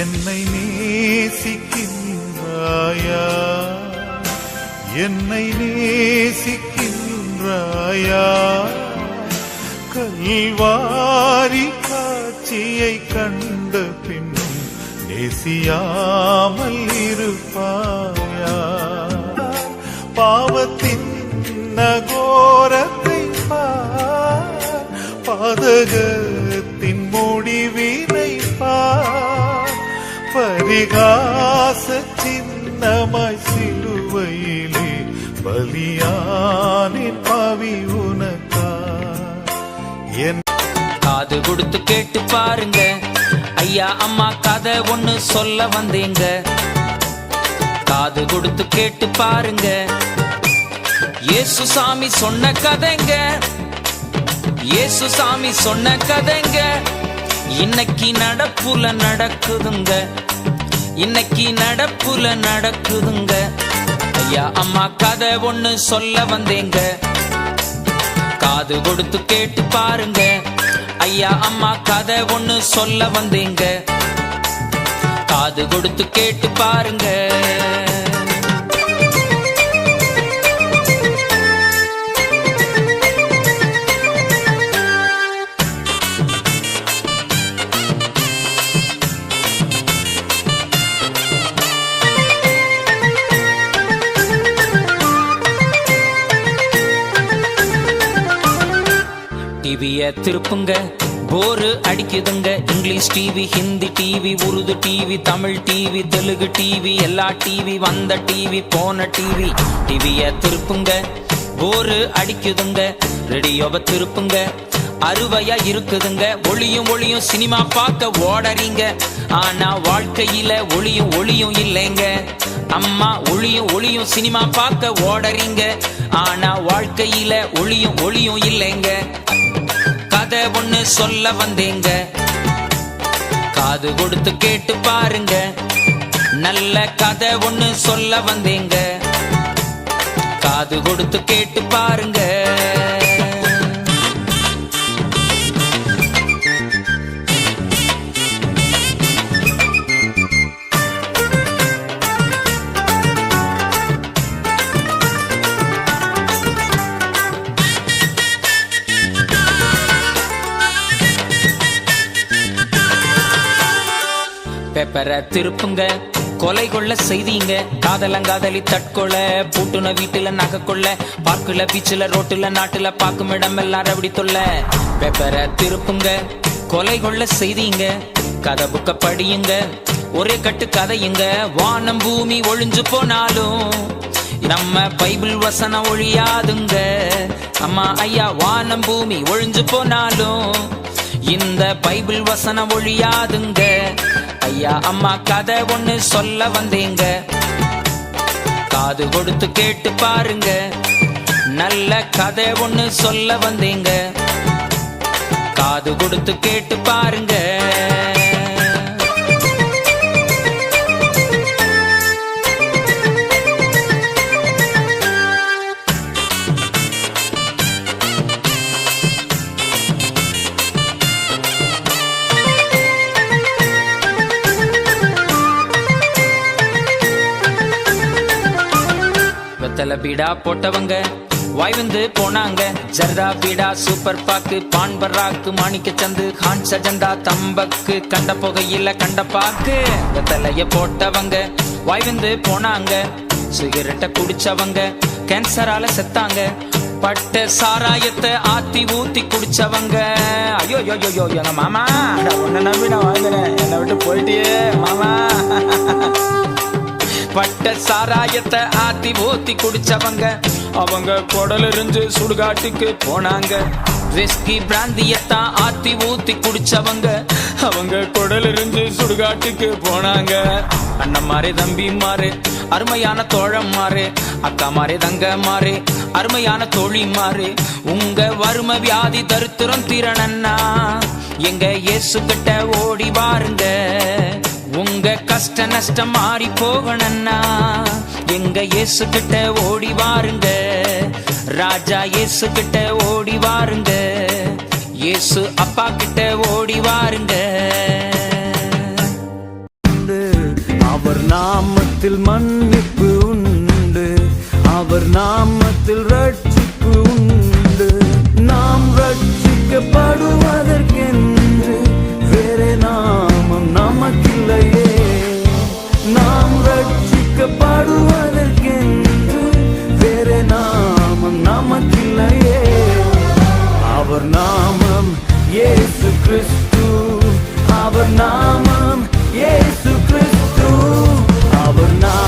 என்னை நேசிக்கின்றாயா? என்னை நேசிக்கின்றாயா? கல்வாரி காட்சியை கண்ட பின்னும் நேசியாமல் இருப்பாயா? பாவத்தின் நகோரத்தை பாதகத்தின் முடிவினை பார் பரிகாச சின்னமாய் சிலுவையிலே பலியானின் பாவி உனக்கா? என் காது கொடுத்து கேட்டு பாருங்க. ஐயா அம்மா கதை ஒண்ணு சொல்ல வந்தீங்க. காது கொடுத்து கேட்டு பாருங்க. இயேசு சாமி சொன்ன கதைங்க. இயேசு சாமி சொன்ன கதைங்க. இன்னைக்கு நடப்புல நடக்குதுங்க. இன்னைக்கு நடப்புல நடக்குதுங்க. ஐயா அம்மா கதை ஒண்ணு சொல்ல வந்தேங்க. காது கொடுத்து கேட்டு பாருங்க. ஐயா அம்மா கதை ஒண்ணு சொல்ல வந்தேங்க. காது கொடுத்து கேட்டு பாருங்க. டிவிய திருப்புங்க. Bore அடிக்குதுங்க. English TV Hindi TV Urdu TV Tamil TV Telugu TV எல்லா டிவி வந்த டிவி போன டிவி டிவிய திருப்புங்க. போரு அடிக்குதுங்க. ரேடியோவை திருப்புங்க. அறுவையா இருக்குதுங்க. ஒளியும் ஒளியும் சினிமா பார்க்க ஓடறீங்க. ஆனா வாழ்க்கையில ஒளியும் ஒளியும் இல்லைங்க. அம்மா ஒளியும் ஒளியும் சினிமா பார்க்க ஓடறீங்க. ஆனா வாழ்க்கையில ஒளியும் ஒளியும் இல்லைங்க. கதை ஒண்ணு சொல்ல வந்தீங்க. காது கொடுத்து கேட்டு பாருங்க. நல்ல கதை ஒண்ணு சொல்ல வந்தீங்க. காது கொடுத்து கேட்டு பாருங்க. பெற திருப்புங்க. கொலை கொள்ள செய்திங்க. காதலங்காதலி தற்கொலை. பூட்டுன வீட்டுல நகை கொள்ள. பார்க்குல பீச்சுல ரோட்டுல நாட்டுல பாக்கும் இடம் எல்லாம் ரவடி தொல்ல. பேப்பரை திருப்புங்க. கொலை கொள்ள செய்தீங்க. கதை புக்க படியுங்க. ஒரே கட்டு கதையுங்க. வானம் பூமி ஒழிஞ்சு போனாலும் நம்ம பைபிள் வசனம் ஒழியாதுங்க. அம்மா ஐயா வானம் பூமி ஒழிஞ்சு போனாலும் இந்த பைபிள் வசனம் ஒழியாதுங்க. ஐயா அம்மா கதை ஒண்ணு சொல்ல வந்தீங்க. காது கொடுத்து கேட்டு பாருங்க. நல்ல கதை ஒண்ணு சொல்ல வந்தீங்க. காது கொடுத்து கேட்டு பாருங்க. தலை பீடா போட்டவங்க. வாய் வந்து போனாங்க. ஜர்தா பீடா சூப்பர் பாக்கு பான் பர்ராக்கு மாணிக்க சந்து ஹான் சஜந்தா தம்பக்கு கண்ட புகையில கண்ட பாக்கு. தலைய போட்டவங்க வாய் வந்து போனாங்க. சிகரெட்டை குடிச்சவங்க கேன்சரால செத்தாங்க. பட்ட சாராயத்தை ஆத்தி ஊத்தி குடிச்சவங்க. ஐயோ ஐயோ ஐயோ எங்க மாமா உன்னை நம்பி நான் வாழ்ந்துறேன் என்னை விட்டு போயிட்டியே மாமா. பட்ட சாராயத்தை ஆத்தி ஊத்தி குடிச்சவங்க. அவங்க குடல் இருந்து சுடுகாட்டுக்கு போனாங்க. விஸ்கி பிராந்தியத்தான் ஆத்தி ஊத்தி குடிச்சவங்க. அவங்க குடல் இருந்து சுடுகாட்டுக்கு போனாங்க. அண்ணன் மாறு தம்பி மாறு அருமையான தோழம் மாறு அக்கா மாறு தங்க மாறு அருமையான தோழி மாறு உங்க வறும வியாதி தருத்திரம் திறனண்ணா. எங்க இயேசு கிட்ட ஓடி வாருங்க. உங்க கஷ்ட நஷ்டம் மாறி போகணும்னா எங்க இயேசு கிட்ட ஓடி வாருங்க. ராஜா இயேசு கிட்ட ஓடி வாருங்க. இயேசு அப்பா கிட்ட ஓடி வாருங்க. அவர் நாமத்தில் மன்னிப்பு உண்டு. அவர் நாமத்தில் ரட்சிப்பு உண்டு. நாம் ரட்சிக்கப்படுவதற்கென்று இல்லையே. அவர் நாமம் ஏசு கிறிஸ்து. அவர் நாமம் ஏசு கிறிஸ்து. அவர் நாமம்